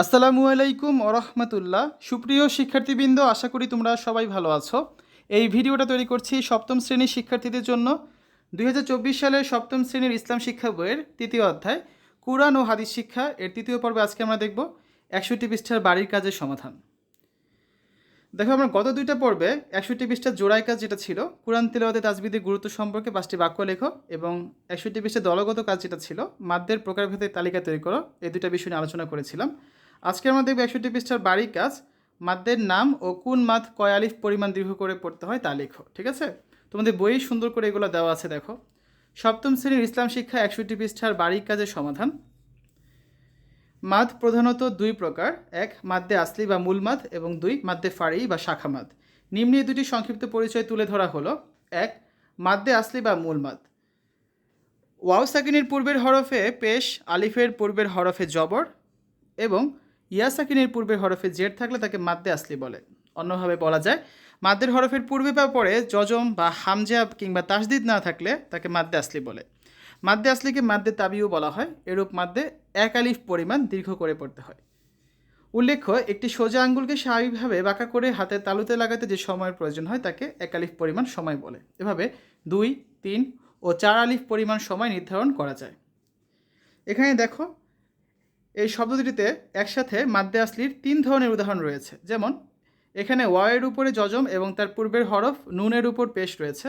আসসালামু আলাইকুম ওরহমতুল্লাহ। সুপ্রিয় শিক্ষার্থীবৃন্দ, আশা করি তোমরা সবাই ভালো আছো। এই ভিডিওটা তৈরি করছি সপ্তম শ্রেণির শিক্ষার্থীদের জন্য। দুই হাজার চব্বিশ সালের সপ্তম শ্রেণির ইসলাম শিক্ষা বইয়ের তৃতীয় অধ্যায়, কুরআন ও হাদিস শিক্ষা। এর তৃতীয় পর্বে আজকে আমরা দেখব একষট্টি পৃষ্ঠার বাড়ির কাজের সমাধান। দেখো, আমরা গত দুইটা পর্বে একষট্টি পৃষ্ঠার জোড়াই কাজ যেটা ছিল, কোরআন তেলাওয়াতে তাজবিদের গুরুত্ব সম্পর্কে পাঁচটি বাক্য লেখো এবং একষট্টি পৃষ্ঠার দলগত কাজ যেটা ছিল মাদ্যের প্রকারভেদের তালিকা তৈরি করো। এই দুইটা বিষয় নিয়ে আলোচনা করেছিলাম। আজকে আমরা দেখব একষট্টি পৃষ্ঠার বাড়ির কাজ। মাদ্যের নাম ও কোন মাদ কয় আলিফ পরিমাণ দীর্ঘ করে পড়তে হয় তা লেখো, ঠিক আছে? তোমাদের বই সুন্দর করে এগুলো দেওয়া আছে, দেখো। সপ্তম শ্রেণির ইসলাম শিক্ষা একষট্টি পৃষ্ঠার বাড়ির কাজের সমাধান। মাদ প্রধানত দুই প্রকার, এক মাদ্দে আসলি বা মূল মাদ এবং দুই মাদ্দে ফারি বা শাখা মাদ। নিম্নে দুটি সংক্ষিপ্ত পরিচয় তুলে ধরা হলো। এক মাদ্দে আসলি বা মূল মাদ। ওয়াও সাকিনের পূর্বের হরফে পেশ, আলিফের পূর্বের হরফে জবর এবং ইয়া সাকিনের পূর্বের হরফে জেড থাকলে তাকে মাদ্দে আসলি বলে। অন্যভাবে বলা যায়, মাদ্দের হরফের পূর্বে বা পরে যজম বা হামজা কিংবা তাসদিদ না থাকলে তাকে মাদ্দে আসলি বলে। মাদ্দে আসলিকে মাদ্দে তাবিও বলা হয়। এরূপ মাদ্দে এক আলিফ পরিমাণ দীর্ঘ করে পড়তে হয়। উল্লেখ্য, একটি সোজা আঙ্গুলকে স্বাভাবিকভাবে বাঁকা করে হাতের তালুতে লাগাতে যে সময়ের প্রয়োজন হয় তাকে এক আলিফ পরিমাণ সময় বলে। এভাবে দুই, তিন ও চার আলিফ পরিমাণ সময় নির্ধারণ করা যায়। এখানে দেখো এই শব্দ দুটিতে একসাথে মাদ্দে আসলির তিন ধরনের উদাহরণ রয়েছে। যেমন, এখানে ওয়াইয়ের উপরে যজম এবং তার পূর্বের হরফ নুনের উপর পেশ রয়েছে।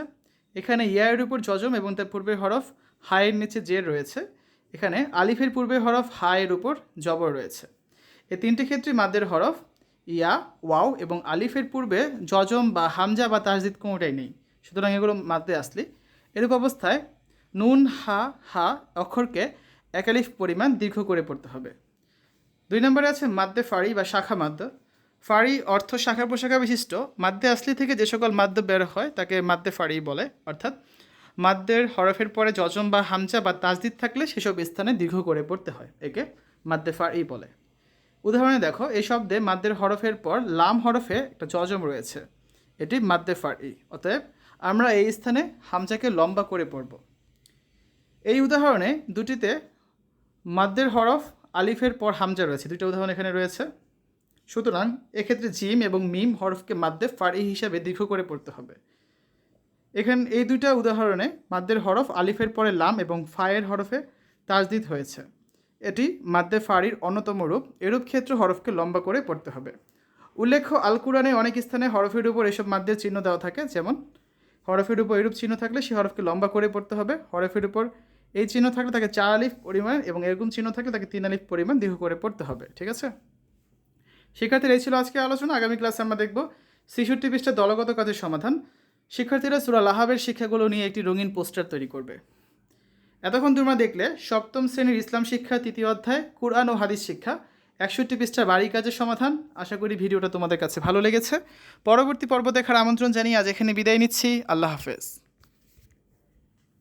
এখানে ইয়ায়ের উপর যজম এবং তার পূর্বের হরফ হায়ের নিচে জের রয়েছে। এখানে আলিফের পূর্বের হরফ হায়ের উপর জবর রয়েছে। এই তিনটি ক্ষেত্রে মাদ্দের হরফ ইয়া, ওয়াও এবং আলিফের পূর্বে যজম বা হামজা বা তাসদিদ কোনোটাই নেই। সুতরাং এগুলো মাদ্দে আসলি এরূপ অবস্থায় নুন, হা হা অক্ষরকে একালিফ পরিমাণ দীর্ঘ করে পড়তে হবে। দুই নম্বরে আছে মাদ্দে ফাড়ি বা শাখা মাদ্য। ফাড়ি অর্থ শাখা প্রশাখা বিশিষ্ট। মাদ্দে আসলি থেকে যে সকল মাদ্য বের হয়, তাকে মাদ্দে ফাড়ি বলে, অর্থাৎ মাদ্দের হরফের পরে যজম বা হামজা বা তাজদিদ থাকলে সেসব স্থানে দীর্ঘ করে পড়তে হয়, একে মাদ্দে ফাড়ি বলে। উদাহরণে দেখো, এই শব্দে মাদ্দের হরফের পর লাম হরফে একটা যজম রয়েছে। এটি মাদ্দে ফাড়ি। অতএব আমরা এই স্থানে হামজাকে লম্বা করে পড়ব। এই উদাহরণে দুটিতে মাদ্দের হরফ আলিফের পর হামজা রয়েছে। দুটো উদাহরণ এখানে রয়েছে। সুতরাং এক্ষেত্রে জিম এবং মিম হরফকে মাদ্দে ফাড়ি হিসাবে দীর্ঘ করে পড়তে হবে। এখানে এই দুইটা উদাহরণে মাদ্দের হরফ আলিফের পরে লাম এবং ফায়ের হরফে তাজদিদ হয়েছে। এটি মাদ্দে ফাড়ির অন্যতম রূপ। এরূপ ক্ষেত্র হরফকে লম্বা করে পড়তে হবে। উল্লেখ্য আল কুরআনে অনেক স্থানে হরফের উপর এসব মাদ্দের চিহ্ন দেওয়া থাকে। যেমন, হরফের উপর এরূপ চিহ্ন থাকলে সে হরফকে লম্বা করে পড়তে হবে। হরফের উপর এই চিহ্ন থাকলে তাকে চার আলিফ পরিমাণ এবং এরকম চিহ্ন থাকলে তাকে তিন আলিফ পরিমাণ দীর্ঘ করে পড়তে হবে, ঠিক আছে? শিক্ষার্থীরা, এই ছিল আজকে আলোচনা। আগামী ক্লাসে আমরা দেখব ছেষট্টি পৃষ্ঠা দলগত কাজের সমাধান। শিক্ষার্থীরা, সুরা লাহাবের শিক্ষাগুলো নিয়ে একটি রঙিন পোস্টার তৈরি করবে। এতক্ষণ তোমরা দেখলে সপ্তম শ্রেণির ইসলাম শিক্ষা তৃতীয় অধ্যায়, কোরআন ও হাদিস শিক্ষা, একষট্টি পৃষ্ঠা বাড়ি কাজের সমাধান। আশা করি ভিডিওটা তোমাদের কাছে ভালো লেগেছে। পরবর্তী পর্ব দেখার আমন্ত্রণ জানিয়ে আজ এখানে বিদায় নিচ্ছি। আল্লাহ হাফেজ।